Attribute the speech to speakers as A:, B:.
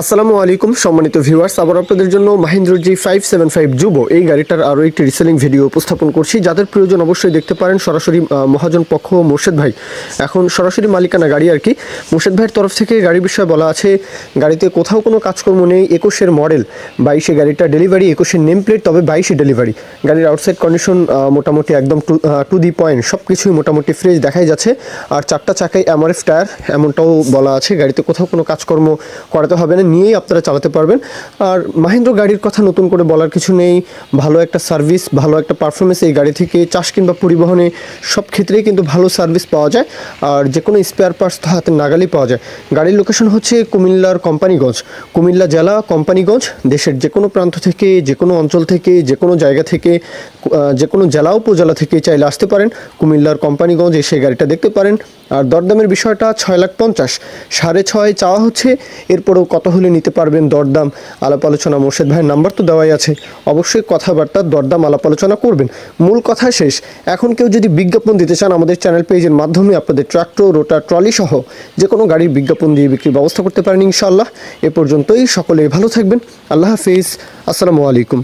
A: আসসালামু আলাইকুম, সম্মানিত ভিউয়ার্স। আবার আপনাদের জন্য মাহিন্দ্র জি ফাইভ সেভেন ফাইভ যুব এই গাড়িটার আরও একটি রিসেলিং ভিডিও উপস্থাপন করছি। যাদের প্রয়োজন অবশ্যই দেখতে পারেন সরাসরি মহাজন পক্ষ মোর্শেদ ভাই। এখন সরাসরি মালিকানা গাড়ি আর কি। মোর্শেদ ভাইয়ের তরফ থেকে গাড়ির বিষয়ে বলা আছে, গাড়িতে কোথাও কোনো কাজকর্ম নেই, একুশের মডেল বাইশে গাড়িটা ডেলিভারি একুশের নেম প্লেট তবে বাইশে ডেলিভারি গাড়ির আউটসাইড কন্ডিশন মোটামুটি একদম টু টু দি পয়েন্ট সব কিছুই মোটামুটি ফ্রেশ দেখাই যাচ্ছে। আর চারটা চাকায় এমআরএফ টায়ার এমনটাও বলা আছে, গাড়িতে কোথাও কোনো কাজকর্ম করাতে হবে না। নিয়েই আপনারা চালাতে পারবেন। আর মাহিন্দ্র গাড়ির কথা নতুন করে বলার কিছু নেই। ভালো একটা সার্ভিস ভালো একটা পারফরমেন্স এই গাড়ি থেকে চাষ কিংবা পরিবহনে সব ক্ষেত্রেই কিন্তু ভালো সার্ভিস পাওয়া যায়। আর যে কোনো স্পেয়ার পার্টস তো হাতে নাগালেই পাওয়া যায়। গাড়ির লোকেশন হচ্ছে কুমিল্লার কোম্পানিগঞ্জ। কুমিল্লা জেলা কোম্পানিগঞ্জ, দেশের যে কোনো প্রান্ত থেকে যে কোনো অঞ্চল থেকে যে কোনো জায়গা থেকে যে কোনো জেলা, উপজেলা থেকে চাইলে আসতে পারেন। কুমিল্লার কোম্পানিগঞ্জ এসে গাড়িটা দেখতে পারেন। আর দরদামের বিষয়টা ছয় লাখ পঞ্চাশ। সাড়ে ছয় চাওয়া হচ্ছে। এরপরেও কত হলে নিতে পারবেন দরদাম। আলাপ আলোচনা মোর্শেদ ভাইয়ের নাম্বার তো দেওয়াই আছে। অবশ্যই কথাবার্তা, দরদাম, আলাপ আলোচনা করবেন। মূল কথা শেষ। এখন কেউ যদি বিজ্ঞাপন দিতে চান, আমাদের চ্যানেল পেজের মাধ্যমে আপনাদের ট্রাক্টর, রোটার, ট্রলি সহ যে কোনো গাড়ির বিজ্ঞাপন দিয়ে বিক্রির ব্যবস্থা করতে পারেন ইনশাআল্লাহ। এ পর্যন্তই। সকলে ভালো থাকবেন। আল্লাহ হাফিজ। আসসালামু আলাইকুম।